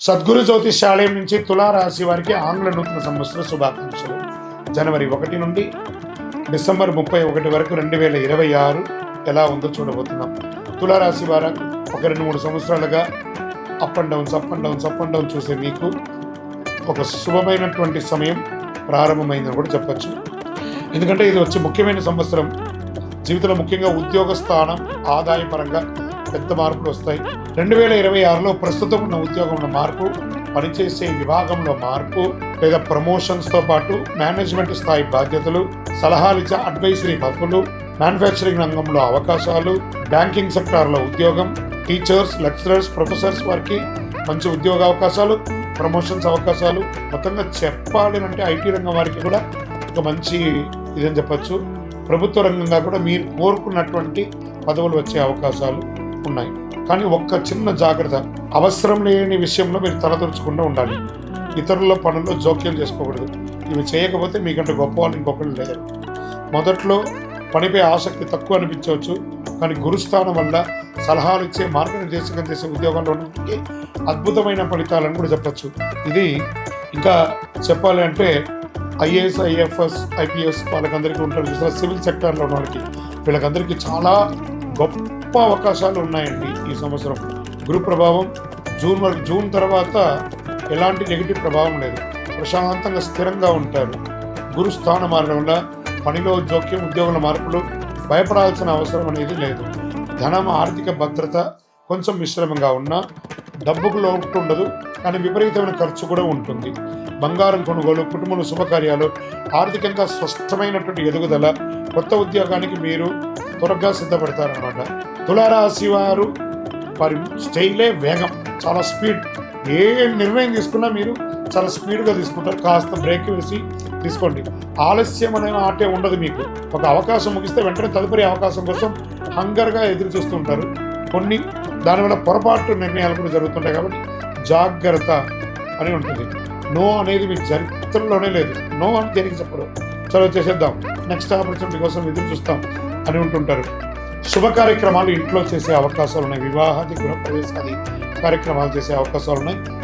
సద్గురు జ్యోతిషాలయం నుంచి తులారాశి వారికి ఆంగ్ల నూతన సంవత్సర శుభాకాంక్షలు. జనవరి ఒకటి నుండి డిసెంబర్ ముప్పై ఒకటి వరకు రెండు వేల ఇరవై ఆరు ఎలా ఉందో చూడబోతున్నాం. తులారాశి వారు ఒక రెండు మూడు సంవత్సరాలుగా up and downs up and downs up and down చూసే మీకు ఒక శుభమైనటువంటి సమయం ప్రారంభమైందని కూడా చెప్పచ్చు. ఎందుకంటే ఇది వచ్చి ముఖ్యమైన సంవత్సరం. జీవితంలో ముఖ్యంగా ఉద్యోగ స్థానం ఆదాయపరంగా పెద్ద మార్పులు వస్తాయి రెండు వేల ఇరవై ఆరులో ప్రస్తుతం ఉన్న ఉద్యోగంలో మార్పు పనిచేసే విభాగంలో మార్పు లేదా ప్రమోషన్స్తో పాటు మేనేజ్మెంట్ స్థాయి బాధ్యతలు సలహాలు ఇచ్చే అడ్వైజరీ పదవులు మ్యానుఫ్యాక్చరింగ్ రంగంలో అవకాశాలు బ్యాంకింగ్ సెక్టార్లో ఉద్యోగం టీచర్స్ లెక్చరర్స్ ప్రొఫెసర్స్ వారికి మంచి ఉద్యోగ అవకాశాలు ప్రమోషన్స్ అవకాశాలు. మొత్తంగా చెప్పాలి అంటే ఐటీ రంగం వారికి కూడా ఒక మంచి ఇదని చెప్పచ్చు. ప్రభుత్వ రంగంగా కూడా మీరు కోరుకున్నటువంటి పదవులు వచ్చే అవకాశాలు ఉన్నాయి కానీ ఒక్క చిన్న జాగ్రత్త అవసరం లేని విషయంలో మీరు తలదొరచకుండా ఉండాలి. ఇతరుల పనుల్లో జోక్యం చేసుకోకూడదు. ఇవి చేయకపోతే మీకంటే గొప్ప వాళ్ళు ఇంకొకరు లేరు. మొదట్లో పనిపై ఆసక్తి తక్కువ అనిపించవచ్చు కానీ గురుస్థానం వల్ల సలహాలు ఇచ్చే మార్గనిర్దేశకం చేసే ఉద్యోగంలో అద్భుతమైన ఫలితాలను కూడా చెప్పచ్చు. ఇది ఇంకా చెప్పాలి అంటే ఐఏఎస్ ఐఎఫ్ఎస్ ఐపీఎస్ వాళ్ళకందరికీ ఉంటారు చూసారా సివిల్ సెక్టార్లో ఉన్న వాళ్ళకి వీళ్ళకందరికీ చాలా గొప్ప అవకాశాలు ఉన్నాయండి ఈ సంవత్సరం. గురు ప్రభావం జూన్ వరకు జూన్ తర్వాత ఎలాంటి నెగిటివ్ ప్రభావం లేదు. ప్రశాంతంగా స్థిరంగా ఉంటారు. గురు స్థానం మారడం వల్ల పనిలో జోక్యం ఉద్యోగుల మార్పులు భయపడాల్సిన అవసరం అనేది లేదు. ధనం ఆర్థిక భద్రత కొంచెం మిశ్రమంగా ఉన్నా డబ్బుకు లోటు ఉండదు. కానీ విపరీతమైన ఖర్చు కూడా ఉంటుంది. బంగారం కొనుగోలు కుటుంబంలో శుభకార్యాలు ఆర్థికంగా స్పష్టమైనటువంటి ఎదుగుదల కొత్త ఉద్యోగానికి మీరు త్వరగా సిద్ధపడతారనమాట తులారాశి వారు వారి స్టైలే వేగం చాలా స్పీడ్. ఏ నిర్ణయం తీసుకున్నా మీరు చాలా స్పీడ్గా తీసుకుంటారు. కాస్త బ్రేక్ వేసి తీసుకోండి. ఆలస్యం అనే ఆటే ఉండదు మీకు. ఒక అవకాశం ముగిస్తే వెంటనే తదుపరి అవకాశం కోసం హంగర్గా ఎదురు చూస్తూ ఉంటారు. కొన్ని దానివల్ల పొరపాటు నిర్ణయాలు కూడా జరుగుతుంటాయి కాబట్టి జాగ్రత్త అని ఉంటుంది. నో అనేది మీ చరిత్రలోనే లేదు. నో అని దేనికి చెప్పరు. చలో చేసేద్దాం. నెక్స్ట్ ఆపర్చునిటీ కోసం ఎదురు చూస్తాం అని ఉంటుంటారు. శుభ కార్యక్రమాలు ఇంట్లో చేసే అవకాశాలు ఉన్నాయి వివాహాది గృహప్రవేశాది కార్యక్రమాలు చేసే అవకాశాలు ఉన్నాయి